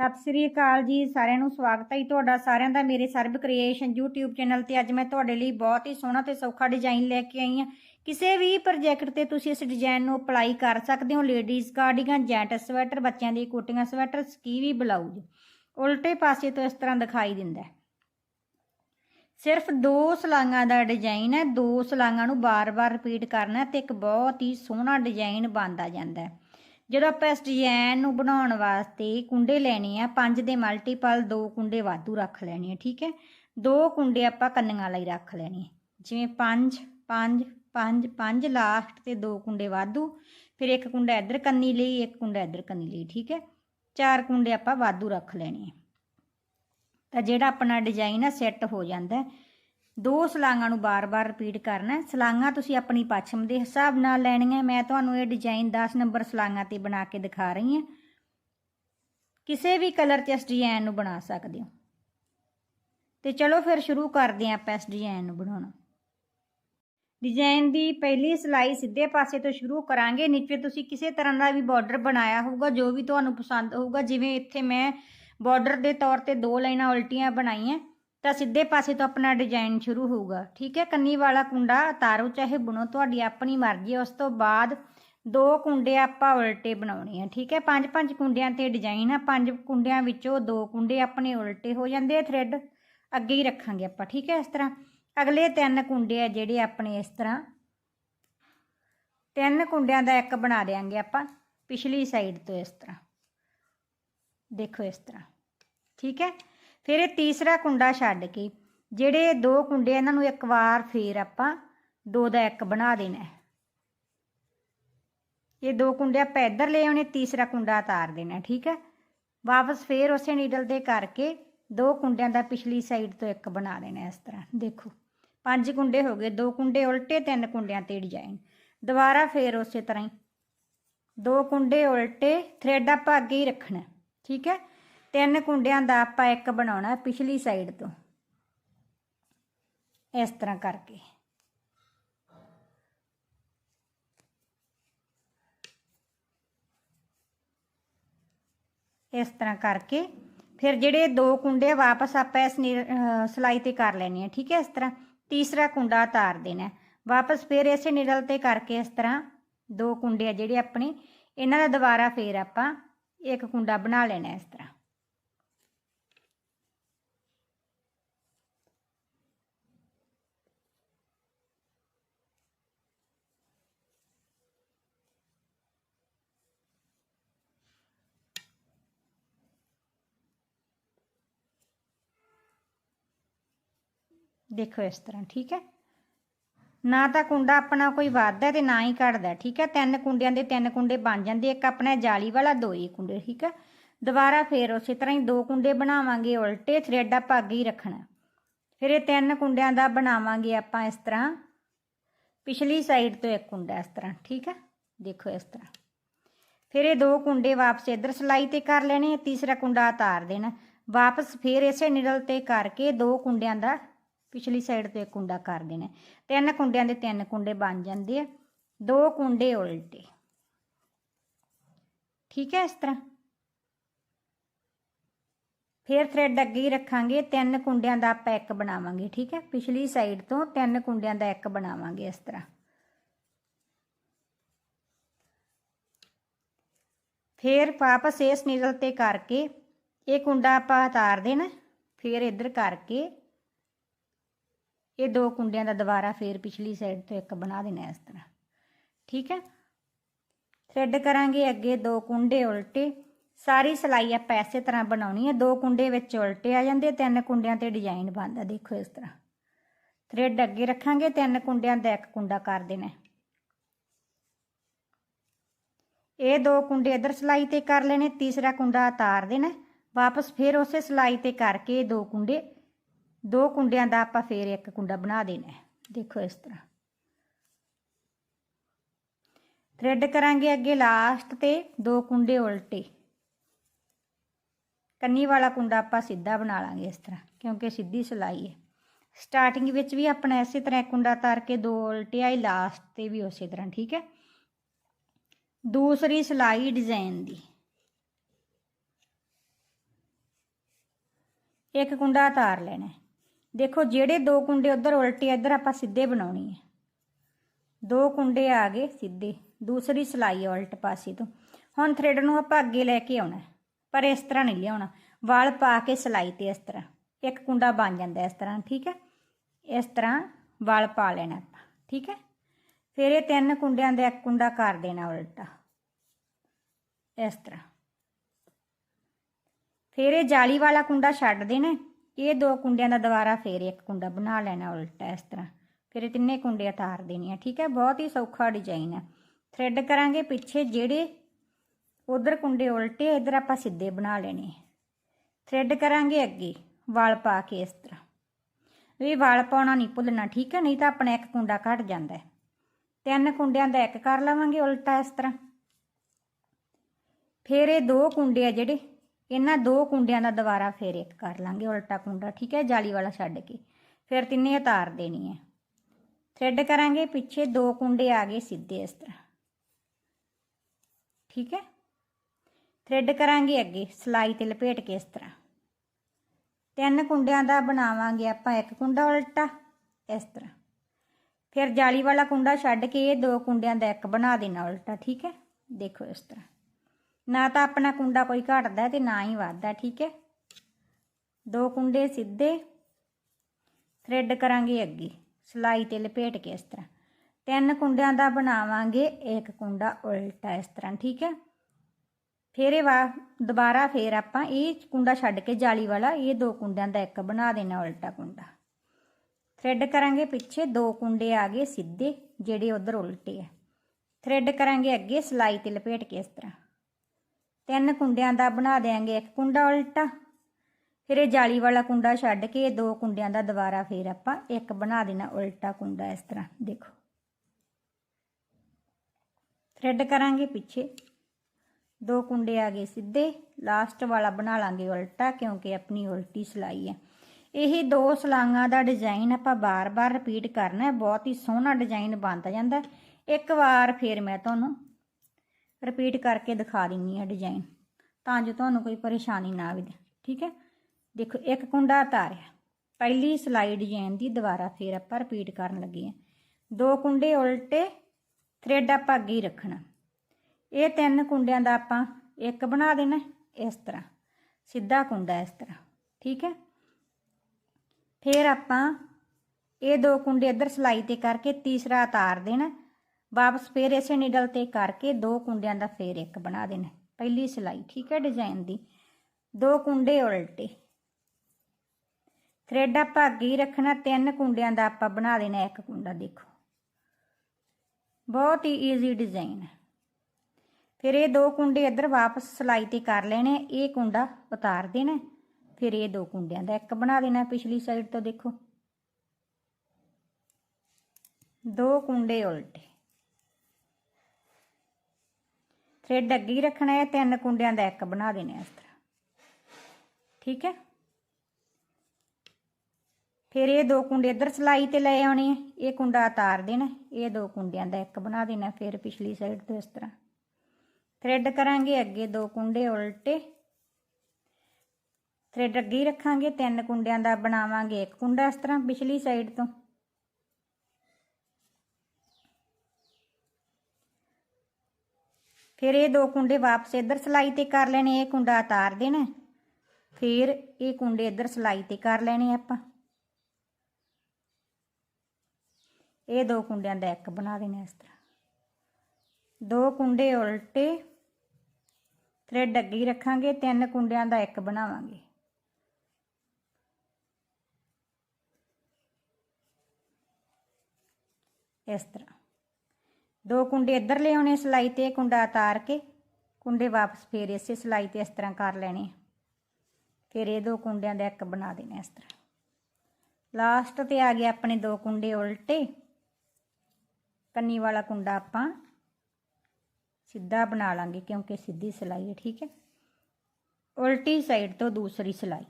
ਸਤਿ ਸ੍ਰੀ ਅਕਾਲ ਜੀ, ਸਾਰਿਆਂ ਨੂੰ ਸਵਾਗਤ ਹੈ ਜੀ ਤੁਹਾਡਾ, ਸਾਰਿਆਂ ਦਾ ਮੇਰੇ ਸਰਬ ਕ੍ਰੀਏਸ਼ਨ YouTube ਚੈਨਲ ਤੇ। ਅੱਜ ਮੈਂ ਤੁਹਾਡੇ ਲਈ ਬਹੁਤ ਹੀ ਸੋਹਣਾ ਤੇ ਸੌਖਾ ਡਿਜ਼ਾਈਨ ਲੈ ਕੇ ਆਈ ਹਾਂ। ਕਿਸੇ ਵੀ ਪ੍ਰੋਜੈਕਟ ਤੇ ਤੁਸੀਂ ਇਸ ਡਿਜ਼ਾਈਨ ਨੂੰ ਅਪਲਾਈ ਕਰ ਸਕਦੇ ਹੋ। ਲੇਡੀਜ਼ ਕਾਰਡੀਗਨ ਜੈਂਟ ਸਵੈਟਰ ਬੱਚਿਆਂ ਦੀ ਕੋਟੀਆਂ ਸਵੈਟਰ ਸਕੀਵੀ ਬਲਾਊਜ਼ ਉਲਟੇ ਪਾਸੇ ਤੋਂ ਇਸ ਤਰ੍ਹਾਂ ਦਿਖਾਈ ਦਿੰਦਾ ਹੈ। ਸਿਰਫ ਦੋ ਸਲਾਈਆਂ ਦਾ ਡਿਜ਼ਾਈਨ ਹੈ। ਦੋ ਸਲਾਈਆਂ ਨੂੰ ਬਾਰ-ਬਾਰ ਰਿਪੀਟ ਕਰਨਾ ਹੈ ਤੇ ਇੱਕ ਬਹੁਤ ਹੀ ਸੋਹਣਾ ਡਿਜ਼ਾਈਨ ਬਣਦਾ ਜਾਂਦਾ ਹੈ। ਜਦੋਂ ਆਪਾਂ ਇਸ ਡਿਜ਼ਾਈਨ ਨੂੰ ਬਣਾਉਣ ਵਾਸਤੇ ਕੁੰਡੇ ਲੈਣੇ ਆ, ਪੰਜ ਦੇ ਮਲਟੀਪਲ ਦੋ ਕੁੰਡੇ ਵਾਧੂ ਰੱਖ ਲੈਣੇ ਆ, ਠੀਕ ਹੈ? ਦੋ ਕੁੰਡੇ ਆਪਾਂ ਕੰਨੀਆਂ ਲਈ ਰੱਖ ਲੈਣੇ ਜਿਵੇਂ 5 5 5 5 ਲਾਸਟ ਤੇ ਦੋ ਕੁੰਡੇ ਵਾਧੂ, ਫਿਰ ਇੱਕ ਕੁੰਡਾ ਇੱਧਰ ਕੰਨੀ ਲਈ, ਇੱਕ ਕੁੰਡਾ ਇੱਧਰ ਕੰਨੀ ਲਈ, ਠੀਕ ਹੈ? ਚਾਰ ਕੁੰਡੇ ਆਪਾਂ ਵਾਧੂ ਰੱਖ ਲੈਣੇ ਆ। ਤਾਂ ਜਿਹੜਾ ਆਪਣਾ ਡਿਜ਼ਾਈਨ ਆ ਸੈੱਟ ਹੋ ਜਾਂਦਾ ਹੈ। ਦੋ ਸਲਾਈਆਂ ਨੂੰ ਬਾਰ-ਬਾਰ ਰਿਪੀਟ ਕਰਨਾ ਹੈ। ਤੁਸੀਂ ਆਪਣੀ ਪੱਛਮ ਦੇ ਹਿਸਾਬ ਨਾਲ ਲੈਣੀਆਂ। ਮੈਂ ਤੁਹਾਨੂੰ ਇਹ ਡਿਜ਼ਾਈਨ 10 ਨੰਬਰ ਸਲਾਈਆਂ ਤੇ ਬਣਾ ਕੇ ਦਿਖਾ ਰਹੀ ਹਾਂ। ਕਿਸੇ ਵੀ ਕਲਰ 'ਚ ਇਸ ਡਿਜ਼ਾਈਨ ਨੂੰ ਬਣਾ ਸਕਦੇ ਹੋ। ਤੇ ਚਲੋ ਫਿਰ ਸ਼ੁਰੂ ਕਰਦੇ ਹਾਂ ਆਪਾਂ ਇਸ ਡਿਜ਼ਾਈਨ ਨੂੰ ਬਣਾਉਣਾ। ਡਿਜ਼ਾਈਨ ਦੀ ਪਹਿਲੀ ਸਲਾਈ ਸਿੱਧੇ ਪਾਸੇ ਤੋਂ ਸ਼ੁਰੂ ਕਰਾਂਗੇ। ਨੀਚੇ ਤੁਸੀਂ ਕਿਸੇ ਤਰ੍ਹਾਂ ਦਾ ਵੀ ਬਾਰਡਰ ਬਣਾਇਆ ਹੋਊਗਾ, ਜੋ ਵੀ ਤੁਹਾਨੂੰ ਪਸੰਦ ਹੋਊਗਾ। ਜਿਵੇਂ ਇੱਥੇ ਮੈਂ ਬਾਰਡਰ ਦੇ ਤੌਰ ਤੇ ਦੋ ਲਾਈਨਾਂ ਉਲਟੀਆਂ ਬਣਾਈਆਂ। ਤਾਂ ਸਿੱਧੇ ਪਾਸੇ ਤੋਂ ਆਪਣਾ ਡਿਜ਼ਾਈਨ ਸ਼ੁਰੂ ਹੋਊਗਾ। ਠੀਕ ਹੈ, ਕੰਨੀ ਵਾਲਾ ਕੁੰਡਾ ਉਤਾਰੋ ਚਾਹੇ ਬੁਣੋ, ਤੁਹਾਡੀ ਆਪਣੀ ਮਰਜ਼ੀ ਉਸ ਤੋਂ ਬਾਅਦ ਦੋ ਕੁੰਡੇ ਆਪਾਂ ਉਲਟੇ ਬਣਾਉਣੇ ਆ। ਠੀਕ ਹੈ, ਪੰਜ ਪੰਜ ਕੁੰਡਿਆਂ ਤੇ ਡਿਜ਼ਾਈਨ ਆ। ਪੰਜ ਕੁੰਡਿਆਂ ਵਿੱਚੋਂ ਦੋ ਕੁੰਡੇ ਆਪਣੇ ਉਲਟੇ ਹੋ ਜਾਂਦੇ ਆ ਥ੍ਰੈਡ ਅੱਗੇ ਹੀ ਰੱਖਾਂਗੇ ਆਪਾਂ। ਠੀਕ ਹੈ, ਇਸ ਤਰ੍ਹਾਂ ਅਗਲੇ ਤਿੰਨ ਕੁੰਡੇ ਆ ਜਿਹੜੇ ਆਪਣੇ ਇਸ ਤਰ੍ਹਾਂ। ਤਿੰਨ ਕੁੰਡਿਆਂ ਦਾ ਇੱਕ ਬਣਾ ਦੇਾਂਗੇ ਆਪਾਂ, ਪਿਛਲੀ ਸਾਈਡ ਤੋਂ ਇਸ ਤਰ੍ਹਾਂ। ਦੇਖੋ ਇਸ ਤਰ੍ਹਾਂ। ਠੀਕ ਹੈ ਫਿਰ ਇਹ ਤੀਸਰਾ ਕੁੰਡਾ ਛੱਡ ਕੇ ਜਿਹੜੇ ਦੋ ਕੁੰਡੇ ਇਹਨਾਂ ਨੂੰ ਇੱਕ ਵਾਰ ਫੇਰ ਆਪਾਂ ਦੋ ਦਾ ਇੱਕ ਬਣਾ ਦੇਣਾ ਇਹ ਦੋ ਕੁੰਡੇ ਆਪਾਂ ਇੱਧਰ ਲੈ ਆਉਣੇ, ਤੀਸਰਾ ਕੁੰਡਾ ਉਤਾਰ ਦੇਣਾ ਠੀਕ ਹੈ? ਵਾਪਸ ਫੇਰ ਉਸੇ ਨੀਡਲ ਤੇ ਕਰਕੇ ਦੋ ਕੁੰਡਿਆਂ ਦਾ ਪਿਛਲੀ ਸਾਈਡ ਤੋਂ ਇੱਕ ਬਣਾ ਦੇਣਾ ਇਸ ਤਰ੍ਹਾਂ। ਦੇਖੋ, ਪੰਜ ਕੁੰਡੇ ਹੋ ਗਏ, ਦੋ ਕੁੰਡੇ ਉਲਟੇ, ਤਿੰਨ ਕੁੰਡਿਆਂ ਤੇ ਡਿਜ਼ਾਈਨ ਦੁਬਾਰਾ ਫੇਰ ਉਸੇ ਤਰ੍ਹਾਂ ਹੀ ਦੋ ਕੁੰਡੇ ਉਲਟੇ ਥ੍ਰੈਡ ਆਪਾਂ ਅੱਗੇ ਹੀ ਰੱਖਣਾ ਠੀਕ ਹੈ? ਤਿੰਨ ਕੁੰਡਿਆਂ ਦਾ ਆਪਾਂ ਇੱਕ ਬਣਾਉਣਾ ਪਿਛਲੀ ਸਾਈਡ ਤੋਂ। ਇਸ ਤਰ੍ਹਾਂ ਕਰਕੇ। ਇਸ ਤਰ੍ਹਾਂ ਕਰਕੇ। ਫਿਰ ਜਿਹੜੇ ਦੋ ਕੁੰਡੇ ਵਾਪਸ ਆਪਾਂ ਇਸ ਨੀ- ਅਹ, ਸਲਾਈ ਤੇ ਕਰ ਲੈਣੇ ਆ ਠੀਕ ਹੈ, ਇਸ ਤਰ੍ਹਾਂ। ਤੀਸਰਾ ਕੁੰਡਾ ਉਤਾਰ ਦੇਣਾ ਵਾਪਸ ਫਿਰ ਇਸੇ ਨੀਡਲ ਤੇ ਕਰਕੇ ਇਸ ਤਰ੍ਹਾਂ ਦੋ ਕੁੰਡੇ ਆ ਜਿਹੜੇ ਆਪਣੇ। ਇਹਨਾਂ ਦਾ ਦੁਬਾਰਾ ਫੇਰ ਆਪਾਂ ਇੱਕ ਕੁੰਡਾ ਬਣਾ ਲੈਣਾ ਇਸ ਤਰ੍ਹਾਂ। ਦੇਖੋ ਇਸ ਤਰ੍ਹਾਂ, ਠੀਕ ਹੈ? ਨਾ ਤਾਂ ਕੁੰਡਾ ਆਪਣਾ ਕੋਈ ਵੱਧਦਾ ਤੇ ਨਾ ਹੀ ਘਟਦਾ, ਠੀਕ ਹੈ? ਤਿੰਨ ਕੁੰਡਿਆਂ ਦੇ ਤਿੰਨ ਕੁੰਡੇ ਬਣ ਜਾਂਦੇ, ਇੱਕ ਆਪਣਾ ਜਾਲੀ ਵਾਲਾ, ਦੋ ਹੀ ਕੁੰਡੇ, ਠੀਕ ਹੈ? ਦੁਬਾਰਾ ਫੇਰ ਉਸੇ ਤਰ੍ਹਾਂ ਹੀ ਦੋ ਕੁੰਡੇ ਬਣਾਵਾਂਗੇ, ਉਲਟੇ ਥ੍ਰੈਡ ਆਪਾਂ ਅੱਗੇ ਹੀ ਰੱਖਣਾ। ਫਿਰ ਇਹ ਤਿੰਨ ਕੁੰਡਿਆਂ ਦਾ ਬਣਾਵਾਂਗੇ ਆਪਾਂ ਇਸ ਤਰ੍ਹਾਂ। ਪਿਛਲੀ ਸਾਈਡ ਤੋਂ ਇੱਕ ਕੁੰਡਾ ਇਸ ਤਰ੍ਹਾਂ, ਠੀਕ ਹੈ? ਦੇਖੋ ਇਸ ਤਰ੍ਹਾਂ। ਫਿਰ ਇਹ ਦੋ ਕੁੰਡੇ ਵਾਪਸ ਇਧਰ ਸਲਾਈ ਤੇ ਕਰ ਲੈਣੇ, ਤੀਸਰਾ ਕੁੰਡਾ ਉਤਾਰ ਦੇਣਾ। ਵਾਪਸ ਫਿਰ ਇਸੇ ਨਿਡਲ ਤੇ ਕਰਕੇ ਦੋ ਕੁੰਡਿਆਂ ਦਾ ਪਿਛਲੀ ਸਾਈਡ ਤੋਂ ਇੱਕ ਕੁੰਡਾ ਕਰ ਦੇਣਾ ਤਿੰਨ ਕੁੰਡਿਆਂ ਦੇ ਤਿੰਨ ਕੁੰਡੇ ਬਣ ਜਾਂਦੇ ਆ। ਦੋ ਕੁੰਡੇ ਉਲਟੇ। ਠੀਕ ਹੈ ਇਸ ਤਰ੍ਹਾਂ? ਫਿਰ ਥ੍ਰੈਡ ਅੱਗੇ ਹੀ ਰੱਖਾਂਗੇ। ਤਿੰਨ ਕੁੰਡਿਆਂ ਦਾ ਆਪਾਂ ਇੱਕ ਬਣਾਵਾਂਗੇ। ਠੀਕ ਹੈ? ਪਿਛਲੀ ਸਾਈਡ ਤੋਂ ਤਿੰਨ ਕੁੰਡਿਆਂ ਦਾ ਇੱਕ ਬਣਾਵਾਂਗੇ ਇਸ ਤਰ੍ਹਾਂ। ਫਿਰ ਵਾਪਸ ਇਸ ਨੀਡਲ ਤੇ ਕਰਕੇ ਇਹ ਕੁੰਡਾ ਆਪਾਂ ਉਤਾਰ ਦੇਣਾ ਫਿਰ ਇੱਧਰ ਕਰਕੇ ਇਹ ਦੋ ਕੁੰਡਿਆਂ ਦਾ ਦੁਬਾਰਾ ਫੇਰ ਪਿਛਲੀ ਸਾਈਡ ਤੋਂ ਇੱਕ ਬਣਾ ਦੇਣਾ ਇਸ ਤਰ੍ਹਾਂ। ਠੀਕ ਹੈ? ਥਰੈਡ ਕਰਾਂਗੇ ਅੱਗੇ ਦੋ ਕੁੰਡੇ ਉਲਟੇ। ਸਾਰੀ ਸਲਾਈ ਆਪਾਂ ਐਸੇ ਤਰ੍ਹਾਂ ਬਣਾਉਣੀ ਹੈ। ਦੋ ਕੁੰਡੇ ਵਿੱਚ ਉਲਟੇ ਆ ਜਾਂਦੇ, ਤਿੰਨ ਕੁੰਡਿਆਂ ਤੇ ਡਿਜ਼ਾਈਨ ਬਣਦਾ। ਦੇਖੋ ਇਸ ਤਰ੍ਹਾਂ। ਥਰੈਡ ਅੱਗੇ ਰੱਖਾਂਗੇ, ਤਿੰਨ ਕੁੰਡਿਆਂ ਦਾ ਇੱਕ ਕੁੰਡਾ ਕਰ ਦੇਣਾ ਇਹ ਦੋ ਕੁੰਡੇ ਇਧਰ ਸਲਾਈ ਤੇ ਕਰ ਲੈਣੇ, ਤੀਸਰਾ ਕੁੰਡਾ ਉਤਾਰ ਦੇਣਾ ਵਾਪਸ ਫਿਰ ਉਸੇ ਸਲਾਈ ਤੇ ਕਰਕੇ ਦੋ ਕੁੰਡੇ ਦੋ ਕੁੰਡਿਆਂ ਦਾ ਆਪਾਂ ਫੇਰ ਇੱਕ ਕੁੰਡਾ ਬਣਾ ਦੇਣਾ ਦੇਖੋ ਇਸ ਤਰ੍ਹਾਂ। ਥ੍ਰੈਡ ਕਰਾਂਗੇ ਅੱਗੇ ਲਾਸਟ ਤੇ ਦੋ ਕੁੰਡੇ ਉਲਟੇ। ਕੰਨੀ ਵਾਲਾ ਕੁੰਡਾ ਆਪਾਂ ਸਿੱਧਾ ਬਣਾ ਲਾਂਗੇ ਇਸ ਤਰ੍ਹਾਂ, ਕਿਉਂਕਿ ਸਿੱਧੀ ਸਿਲਾਈ ਹੈ। ਸਟਾਰਟਿੰਗ ਵਿੱਚ ਵੀ ਆਪਣਾ ਇਸੇ ਤਰ੍ਹਾਂ ਕੁੰਡਾ ਤਾਰ ਕੇ ਦੋ ਉਲਟੇ ਆਈ ਲਾਸਟ ਤੇ ਵੀ ਉਸੇ ਤਰ੍ਹਾਂ, ਠੀਕ ਹੈ। ਦੂਸਰੀ ਸਿਲਾਈ ਡਿਜ਼ਾਈਨ ਦੀ। ਇੱਕ ਕੁੰਡਾ ਉਤਾਰ ਲੈਣਾ ਦੇਖੋ, ਜਿਹੜੇ ਦੋ ਕੁੰਡੇ ਉਧਰ ਉਲਟੇ ਇੱਧਰ ਆਪਾਂ ਸਿੱਧੇ ਬਣਾਉਣੇ ਹੈ ਦੋ ਕੁੰਡੇ ਆ ਗਏ ਸਿੱਧੇ, ਦੂਸਰੀ ਸਲਾਈ ਉਲਟ ਪਾਸੇ ਤੋਂ। ਹੁਣ ਥ੍ਰੈਡ ਨੂੰ ਆਪਾਂ ਅੱਗੇ ਲੈ ਕੇ ਆਉਣਾ ਪਰ ਇਸ ਤਰ੍ਹਾਂ ਨਹੀਂ ਲਿਆਉਣਾ। ਵਾਲ ਪਾ ਕੇ ਸਲਾਈ ਤੇ ਇਸ ਤਰ੍ਹਾਂ, ਇੱਕ ਕੁੰਡਾ ਬਣ ਜਾਂਦਾ ਇਸ ਤਰ੍ਹਾਂ, ਠੀਕ ਹੈ? ਇਸ ਤਰ੍ਹਾਂ ਵਾਲ ਪਾ ਲੈਣਾ ਆਪਾਂ, ਠੀਕ ਹੈ? ਫਿਰ ਇਹ ਤਿੰਨ ਕੁੰਡਿਆਂ ਦਾ ਇੱਕ ਕੁੰਡਾ ਕਰ ਦੇਣਾ ਉਲਟਾ, ਇਸ ਤਰ੍ਹਾਂ। ਫਿਰ ਇਹ ਜਾਲੀ ਵਾਲਾ ਕੁੰਡਾ ਛੱਡ ਦੇਣਾ ਇਹ ਦੋ ਕੁੰਡਿਆਂ ਦਾ ਦੁਬਾਰਾ ਫੇਰ ਇੱਕ ਕੁੰਡਾ ਬਣਾ ਲੈਣਾ ਉਲਟਾ ਇਸ ਤਰ੍ਹਾਂ। ਫਿਰ ਇਹ ਤਿੰਨੇ ਕੁੰਡੇ ਉਤਾਰ ਦੇਣੇ ਆ, ਠੀਕ ਹੈ? ਬਹੁਤ ਹੀ ਸੌਖਾ ਡਿਜ਼ਾਈਨ ਹੈ। ਥ੍ਰੈਡ ਕਰਾਂਗੇ ਪਿੱਛੇ ਜਿਹੜੇ ਉਧਰ ਕੁੰਡੇ ਉਲਟੇ, ਇਧਰ ਆਪਾਂ ਸਿੱਧੇ ਬਣਾ ਲੈਣੇ ਥ੍ਰੈਡ ਕਰਾਂਗੇ ਅੱਗੇ, ਵਾਲ ਪਾ ਕੇ ਇਸ ਤਰ੍ਹਾਂ। ਵੀ ਵਾਲ ਪਾਉਣਾ ਨਹੀਂ ਭੁੱਲਣਾ, ਠੀਕ ਹੈ? ਨਹੀਂ ਤਾਂ ਆਪਣਾ ਇੱਕ ਕੁੰਡਾ ਘਟ ਜਾਂਦਾ ਹੈ। ਤਿੰਨ ਕੁੰਡਿਆਂ ਦਾ ਇੱਕ ਕਰ ਲਵਾਂਗੇ ਉਲਟਾ ਇਸ ਤਰ੍ਹਾਂ। ਫਿਰ ਇਹ ਦੋ ਕੁੰਡੇ ਆ ਜਿਹੜੇ ਇਹਨਾਂ ਦੋ ਕੁੰਡਿਆਂ ਦਾ ਦੁਬਾਰਾ ਫੇਰ ਇੱਕ ਕਰ ਲਾਂਗੇ, ਉਲਟਾ ਕੁੰਡਾ, ਠੀਕ ਹੈ, ਜਾਲੀ ਵਾਲਾ ਛੱਡ ਕੇ। ਫਿਰ ਤਿੰਨੇ ਉਤਾਰ ਦੇਣੀ ਹੈ। ਥ੍ਰੈਡ ਕਰਾਂਗੇ, ਪਿੱਛੇ ਦੋ ਕੁੰਡੇ ਆ ਗਏ ਸਿੱਧੇ ਇਸ ਤਰ੍ਹਾਂ। ਠੀਕ ਹੈ? ਥ੍ਰੈਡ ਕਰਾਂਗੇ ਅੱਗੇ, ਸਲਾਈ ਤੇ ਲਪੇਟ ਕੇ ਇਸ ਤਰ੍ਹਾਂ। ਤਿੰਨ ਕੁੰਡਿਆਂ ਦਾ ਬਣਾਵਾਂਗੇ ਆਪਾਂ, ਇੱਕ ਕੁੰਡਾ ਉਲਟਾ, ਇਸ ਤਰ੍ਹਾਂ। ਫਿਰ ਜਾਲੀ ਵਾਲਾ ਕੁੰਡਾ ਛੱਡ ਕੇ ਇਹ ਦੋ ਕੁੰਡਿਆਂ ਦਾ ਇੱਕ ਬਣਾ ਦੇਣਾ ਉਲਟਾ, ਠੀਕ ਹੈ? ਦੇਖੋ ਇਸ ਤਰ੍ਹਾਂ। ਨਾ ਤਾਂ ਆਪਣਾ ਕੁੰਡਾ ਕੋਈ ਘਟਦਾ ਤੇ ਨਾ ਹੀ ਵੱਧਦਾ, ਠੀਕ ਹੈ? ਦੋ ਕੁੰਡੇ ਸਿੱਧੇ ਥ੍ਰੈਡ ਕਰਾਂਗੇ ਅੱਗੇ, ਸਲਾਈ ਤੇ ਲਪੇਟ ਕੇ ਇਸ ਤਰ੍ਹਾਂ। ਤਿੰਨ ਕੁੰਡਿਆਂ ਦਾ ਬਣਾਵਾਂਗੇ, ਇੱਕ ਕੁੰਡਾ ਉਲਟਾ ਇਸ ਤਰ੍ਹਾਂ, ਠੀਕ ਹੈ? ਫਿਰ ਇਹ ਵਾ, ਦੁਬਾਰਾ ਫੇਰ ਆਪਾਂ ਇਹ ਕੁੰਡਾ ਛੱਡ ਕੇ ਜਾਲੀ ਵਾਲਾ, ਇਹ ਦੋ ਕੁੰਡਿਆਂ ਦਾ ਇੱਕ ਬਣਾ ਦੇਣਾ ਉਲਟਾ ਕੁੰਡਾ। ਥ੍ਰੈਡ ਕਰਾਂਗੇ ਪਿੱਛੇ, ਦੋ ਕੁੰਡੇ ਆ ਗਏ ਸਿੱਧੇ, ਜਿਹੜੇ ਉਧਰ ਉਲਟੇ ਆ। ਥ੍ਰੈਡ ਕਰਾਂਗੇ ਅੱਗੇ, ਸਲਾਈ ਤੇ ਲਪੇਟ ਕੇ ਇਸ ਤਰ੍ਹਾਂ। ਤਿੰਨ ਕੁੰਡਿਆਂ ਦਾ ਬਣਾ ਦੇਾਂਗੇ ਇੱਕ ਕੁੰਡਾ ਉਲਟਾ, ਫਿਰ ਇਹ ਜਾਲੀ ਵਾਲਾ ਕੁੰਡਾ ਛੱਡ ਕੇ ਇਹ ਦੋ ਕੁੰਡਿਆਂ ਦਾ ਦੁਬਾਰਾ ਫੇਰ ਆਪਾਂ ਇੱਕ ਬਣਾ ਦੇਣਾ ਉਲਟਾ ਕੁੰਡਾ ਇਸ ਤਰ੍ਹਾਂ, ਦੇਖੋ। ਥ੍ਰੈਡ ਕਰਾਂਗੇ ਪਿੱਛੇ। ਦੋ ਕੁੰਡੇ ਆ ਗਏ ਸਿੱਧੇ ਲਾਸਟ ਵਾਲਾ ਬਣਾ ਲਾਂਗੇ ਉਲਟਾ ਕਿਉਂਕਿ ਆਪਣੀ ਉਲਟੀ ਸਲਾਈ ਹੈ। ਇਹ ਦੋ ਸਲਾਈਆਂ ਦਾ ਡਿਜ਼ਾਈਨ ਆਪਾਂ ਬਾਰ-ਬਾਰ ਰਿਪੀਟ ਕਰਨਾ ਹੈ, ਬਹੁਤ ਹੀ ਸੋਹਣਾ ਡਿਜ਼ਾਈਨ ਬਣਦਾ ਜਾਂਦਾ ਇੱਕ ਵਾਰ ਫੇਰ ਮੈਂ ਤੁਹਾਨੂੰ ਰਿਪੀਟ ਕਰਕੇ ਦਿਖਾ ਦਿੰਨੀ ਆ ਡਿਜ਼ਾਈਨ ਤਾਂ ਜੋ ਤੁਹਾਨੂੰ ਕੋਈ ਪਰੇਸ਼ਾਨੀ ਨਾ ਆਵੇ। ਠੀਕ ਹੈ? ਦੇਖੋ, ਇੱਕ ਕੁੰਡਾ ਉਤਾਰਿਆ। ਪਹਿਲੀ ਸਲਾਈ ਡਿਜ਼ਾਈਨ ਦੀ ਦੁਬਾਰਾ ਫੇਰ ਆਪਾਂ ਰਿਪੀਟ ਕਰਨ ਲੱਗੇ ਆ ਦੋ ਕੁੰਡੇ ਉਲਟੇ ਥਰੈਡ ਆਪਾਂ ਅੱਗੇ ਹੀ ਰੱਖਣਾ। ਇਹ ਤਿੰਨ ਕੁੰਡਿਆਂ ਦਾ ਆਪਾਂ ਇੱਕ ਬਣਾ ਦੇਣਾ ਇਸ ਤਰ੍ਹਾਂ। ਸਿੱਧਾ ਕੁੰਡਾ ਇਸ ਤਰ੍ਹਾਂ। ਠੀਕ ਹੈ? ਫਿਰ ਆਪਾਂ ਇਹ ਦੋ ਕੁੰਡੇ ਇੱਧਰ ਸਲਾਈ ਤੇ ਕਰਕੇ ਤੀਸਰਾ ਉਤਾਰ ਦੇਣਾ। ਵਾਪਸ ਫੇਰ ਇਸੇ ਨੀਡਲ ਤੇ ਕਰਕੇ ਦੋ ਕੁੰਡਿਆਂ ਦਾ ਫੇਰ ਇੱਕ ਬਣਾ ਦੇਣਾ ਪਹਿਲੀ ਸਿਲਾਈ, ਠੀਕ ਹੈ ਡਿਜ਼ਾਈਨ ਦੀ। ਦੋ ਕੁੰਡੇ ਉਲਟੇ। ਥ੍ਰੈਡ ਆਪਾਂ ਅੱਗੇ ਰੱਖਣਾ, ਤਿੰਨ ਕੁੰਡਿਆਂ ਦਾ ਆਪਾਂ ਬਣਾ ਦੇਣਾ, ਇੱਕ ਕੁੰਡਾ ਦੇਖੋ। ਬਹੁਤ ਹੀ ਈਜ਼ੀ ਡਿਜ਼ਾਈਨ ਹੈ। ਫਿਰ ਇਹ ਦੋ ਕੁੰਡੇ ਇੱਧਰ ਵਾਪਸ ਸਲਾਈ ਤੇ ਕਰ ਲੈਣੇ, ਇਹ ਕੁੰਡਾ ਉਤਾਰ ਦੇਣਾ ਫਿਰ ਇਹ ਦੋ ਕੁੰਡਿਆਂ ਦਾ ਇੱਕ ਬਣਾ ਦੇਣਾ ਪਿਛਲੀ ਸਾਈਡ ਤੋਂ ਦੇਖੋ। ਦੋ ਕੁੰਡੇ ਉਲਟੇ। ਥ੍ਰੈਡ ਅੱਗੇ ਰੱਖਣਾ ਹੈ, ਤਿੰਨ ਕੁੰਡਿਆਂ ਦਾ ਇੱਕ ਬਣਾ ਦੇਣਾ ਇਸ ਤਰ੍ਹਾਂ। ਠੀਕ ਹੈ? ਫਿਰ ਇਹ ਦੋ ਕੁੰਡੇ ਇੱਧਰ ਸਲਾਈ ਤੇ ਲੈ ਆਉਣੇ ਆ, ਇਹ ਕੁੰਡਾ ਉਤਾਰ ਦੇਣਾ, ਇਹ ਦੋ ਕੁੰਡਿਆਂ ਦਾ ਇੱਕ ਬਣਾ ਦੇਣਾ ਫਿਰ ਪਿਛਲੀ ਸਾਈਡ ਤੋਂ ਇਸ ਤਰ੍ਹਾਂ। ਥ੍ਰੈਡ ਕਰਾਂਗੇ, ਅੱਗੇ ਦੋ ਕੁੰਡੇ ਉਲਟੇ। ਥ੍ਰੈਡ ਅੱਗੇ ਹੀ ਰੱਖਾਂਗੇ, ਤਿੰਨ ਕੁੰਡਿਆਂ ਦਾ ਬਣਾਵਾਂਗੇ ਇੱਕ ਕੁੰਡਾ ਇਸ ਤਰ੍ਹਾਂ ਪਿਛਲੀ ਸਾਈਡ ਤੋਂ। ਫਿਰ ਇਹ ਦੋ ਕੁੰਡੇ ਵਾਪਸ ਇੱਧਰ ਸਲਾਈ ਤੇ ਕਰ ਲੈਣੇ, ਇਹ ਕੁੰਡਾ ਉਤਾਰ ਦੇਣਾ। ਫਿਰ ਇਹ ਕੁੰਡੇ ਇੱਧਰ ਸਲਾਈ ਤੇ ਕਰ ਲੈਣੇ ਆਪਾਂ। ਇਹ ਦੋ ਕੁੰਡਿਆਂ ਦਾ ਇੱਕ ਬਣਾ ਦੇਣਾ ਇਸ ਤਰ੍ਹਾਂ। ਦੋ ਕੁੰਡੇ ਉਲਟੇ ਥ੍ਰੈਡ ਅੱਗੇ ਰੱਖਾਂਗੇ, ਤਿੰਨ ਕੁੰਡਿਆਂ ਦਾ ਇੱਕ ਬਣਾਵਾਂਗੇ। ਇਸ ਤਰ੍ਹਾਂ। ਦੋ ਕੁੰਡੇ ਇੱਧਰ ਲਿਆਉਣੇ ਸਲਾਈ ਤੇ ਕੁੰਡਾ ਉਤਾਰ ਕੇ, ਕੁੰਡੇ ਵਾਪਸ ਫੇਰ ਇਸੇ ਸਲਾਈ ਤੇ ਇਸ ਤਰ੍ਹਾਂ ਕਰ ਲੈਣੇ ਫਿਰ ਇਹ ਦੋ ਕੁੰਡਿਆਂ ਦਾ ਇੱਕ ਬਣਾ ਦੇਣਾ ਇਸ ਤਰ੍ਹਾਂ। ਲਾਸਟ ਤੇ ਆ ਗਿਆ ਆਪਣੇ ਦੋ ਕੁੰਡੇ ਉਲਟੇ। ਕੰਨੀ ਵਾਲਾ ਕੁੰਡਾ ਆਪਾਂ ਸਿੱਧਾ ਬਣਾ ਲਾਂਗੇ ਕਿਉਂਕਿ ਸਿੱਧੀ ਸਿਲਾਈ ਹੈ, ਠੀਕ ਹੈ। ਉਲਟੀ ਸਾਈਡ ਤੋਂ ਦੂਸਰੀ ਸਿਲਾਈ।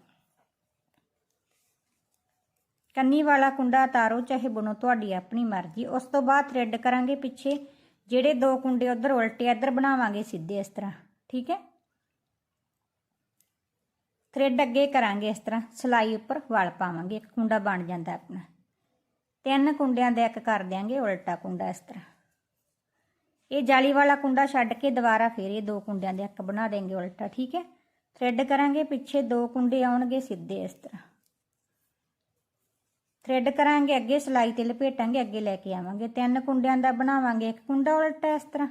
ਕੰਨੀ ਵਾਲਾ ਕੁੰਡਾ ਤਾਰੋ, ਚਾਹੇ ਬੁਣੋ, ਤੁਹਾਡੀ ਆਪਣੀ ਮਰਜ਼ੀ। ਉਸ ਤੋਂ ਬਾਅਦ ਥ੍ਰੈਡ ਕਰਾਂਗੇ ਪਿੱਛੇ। ਜਿਹੜੇ ਦੋ ਕੁੰਡੇ ਉਧਰ ਉਲਟੇ ਇੱਧਰ ਬਣਾਵਾਂਗੇ ਸਿੱਧੇ ਇਸ ਤਰ੍ਹਾਂ। ਠੀਕ ਹੈ? ਥ੍ਰੈਡ ਅੱਗੇ ਕਰਾਂਗੇ ਇਸ ਤਰ੍ਹਾਂ। ਸਲਾਈ ਉੱਪਰ ਵਲ ਪਾਵਾਂਗੇ। ਇੱਕ ਕੁੰਡਾ ਬਣ ਜਾਂਦਾ ਆਪਣਾ। ਤਿੰਨ ਕੁੰਡਿਆਂ ਦਾ ਇੱਕ ਕਰ ਦਿਆਂਗੇ, ਉਲਟਾ ਕੁੰਡਾ ਇਸ ਤਰ੍ਹਾਂ। ਇਹ ਜਾਲੀ ਵਾਲਾ ਕੁੰਡਾ ਛੱਡ ਕੇ ਦੁਬਾਰਾ ਫੇਰ ਇਹ ਦੋ ਕੁੰਡਿਆਂ ਦੇ ਇੱਕ ਬਣਾ ਦੇਂਗੇ ਉਲਟਾ। ਠੀਕ ਹੈ? ਥ੍ਰੈਡ ਕਰਾਂਗੇ ਪਿੱਛੇ, ਦੋ ਕੁੰਡੇ ਆਉਣਗੇ ਸਿੱਧੇ ਇਸ ਤਰ੍ਹਾਂ। ਥ੍ਰੈਡ ਕਰਾਂਗੇ, ਅੱਗੇ ਸਲਾਈ ਤੇ ਲਪੇਟਾਂਗੇ, ਅੱਗੇ ਲੈ ਕੇ ਆਵਾਂਗੇ। ਤਿੰਨ ਕੁੰਡਿਆਂ ਦਾ ਬਣਾਵਾਂਗੇ, ਇੱਕ ਕੁੰਡਾ ਉਲਟਾ ਇਸ ਤਰ੍ਹਾਂ।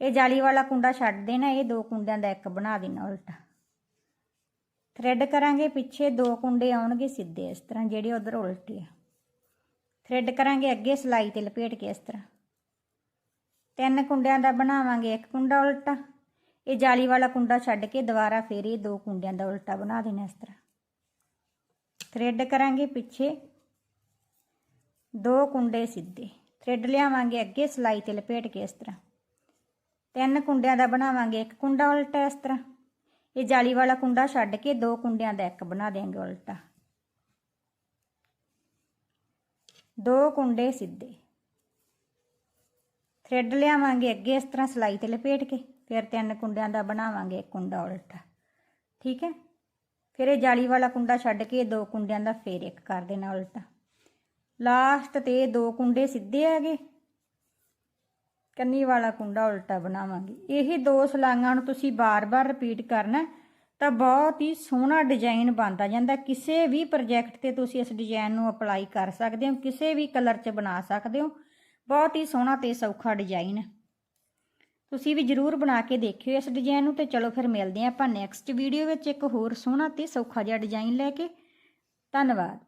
ਇਹ ਜਾਲੀ ਵਾਲਾ ਕੁੰਡਾ ਛੱਡ ਦੇਣਾ, ਇਹ ਦੋ ਕੁੰਡਿਆਂ ਦਾ ਇੱਕ ਬਣਾ ਦੇਣਾ ਉਲਟਾ। ਥ੍ਰੈਡ ਕਰਾਂਗੇ, ਪਿੱਛੇ ਦੋ ਕੁੰਡੇ ਆਉਣਗੇ ਸਿੱਧੇ ਇਸ ਤਰ੍ਹਾਂ, ਜਿਹੜੇ ਉਧਰ ਉਲਟੇ ਆ। ਥ੍ਰੈਡ ਕਰਾਂਗੇ, ਅੱਗੇ ਸਲਾਈ ਤੇ ਲਪੇਟ ਕੇ ਇਸ ਤਰ੍ਹਾਂ। ਤਿੰਨ ਕੁੰਡਿਆਂ ਦਾ ਬਣਾਵਾਂਗੇ, ਇੱਕ ਕੁੰਡਾ ਉਲਟਾ। ਇਹ ਜਾਲੀ ਵਾਲਾ ਕੁੰਡਾ ਛੱਡ ਕੇ ਦੁਬਾਰਾ ਫੇਰ ਇਹ ਦੋ ਕੁੰਡਿਆਂ ਦਾ ਉਲਟਾ ਬਣਾ ਦੇਣਾ ਇਸ ਤਰ੍ਹਾਂ। ਥਰੈਡ ਕਰਾਂਗੇ ਪਿੱਛੇ। ਦੋ ਕੁੰਡੇ ਸਿੱਧੇ। ਥਰੈਡ ਲਿਆਵਾਂਗੇ ਅੱਗੇ ਸਲਾਈ ਤੇ ਲਪੇਟ ਕੇ ਇਸ ਤਰ੍ਹਾਂ। ਤਿੰਨ ਕੁੰਡਿਆਂ ਦਾ ਬਣਾਵਾਂਗੇ ਇੱਕ ਕੁੰਡਾ ਉਲਟਾ ਇਸ ਤਰ੍ਹਾਂ। ਇਹ ਜਾਲੀ ਵਾਲਾ ਕੁੰਡਾ ਛੱਡ ਕੇ ਦੋ ਕੁੰਡਿਆਂ ਦਾ ਇੱਕ ਬਣਾ ਦੇਾਂਗੇ ਉਲਟਾ। ਦੋ ਕੁੰਡੇ ਸਿੱਧੇ। ਥਰੈਡ ਲਿਆਵਾਂਗੇ ਅੱਗੇ ਇਸ ਤਰ੍ਹਾਂ ਸਲਾਈ ਤੇ ਲਪੇਟ ਕੇ, ਫਿਰ ਤਿੰਨ ਕੁੰਡਿਆਂ ਦਾ ਬਣਾਵਾਂਗੇ ਇੱਕ ਕੁੰਡਾ ਉਲਟਾ। ਠੀਕ ਹੈ? ਫਿਰ ਇਹ ਜਾਲੀ ਵਾਲਾ ਕੁੰਡਾ ਛੱਡ ਕੇ ਦੋ ਕੁੰਡਿਆਂ ਦਾ ਫੇਰ ਇੱਕ ਕਰ ਦੇਣਾ ਉਲਟਾ। ਲਾਸਟ ਤੇ ਦੋ ਕੁੰਡੇ ਸਿੱਧੇ ਹੈਗੇ। ਕੰਨੀ ਵਾਲਾ ਕੁੰਡਾ ਉਲਟਾ ਬਣਾਵਾਂਗੇ। ਇਹ ਦੋ ਸਲਾਈਆਂ ਨੂੰ ਤੁਸੀਂ ਬਾਰ-ਬਾਰ ਰਿਪੀਟ ਕਰਨਾ ਤਾਂ ਬਹੁਤ ਹੀ ਸੋਹਣਾ ਡਿਜ਼ਾਈਨ ਬਣਦਾ ਜਾਂਦਾ। ਕਿਸੇ ਵੀ ਪ੍ਰੋਜੈਕਟ ਤੇ ਤੁਸੀਂ ਇਸ ਡਿਜ਼ਾਈਨ ਨੂੰ ਅਪਲਾਈ ਕਰ ਸਕਦੇ ਹੋ, ਕਿਸੇ ਵੀ ਕਲਰ 'ਚ ਬਣਾ ਸਕਦੇ ਹੋ। ਬਹੁਤ ਹੀ ਸੋਹਣਾ ਤੇ ਸੌਖਾ ਡਿਜ਼ਾਈਨ ਹੈ। ਤੁਸੀਂ ਵੀ ਜਰੂਰ ਬਣਾ ਕੇ ਦੇਖਿਓ ਇਸ ਡਿਜ਼ਾਈਨ ਨੂੰ ਤੇ ਚਲੋ ਫਿਰ ਮਿਲਦੇ ਹਾਂ ਆਪਾਂ ਨੈਕਸਟ ਵੀਡੀਓ ਵਿੱਚ ਇੱਕ ਹੋਰ ਸੋਹਣਾ ਤੇ ਸੌਖਾ ਜਿਹਾ ਡਿਜ਼ਾਈਨ ਲੈ ਕੇ। ਧੰਨਵਾਦ।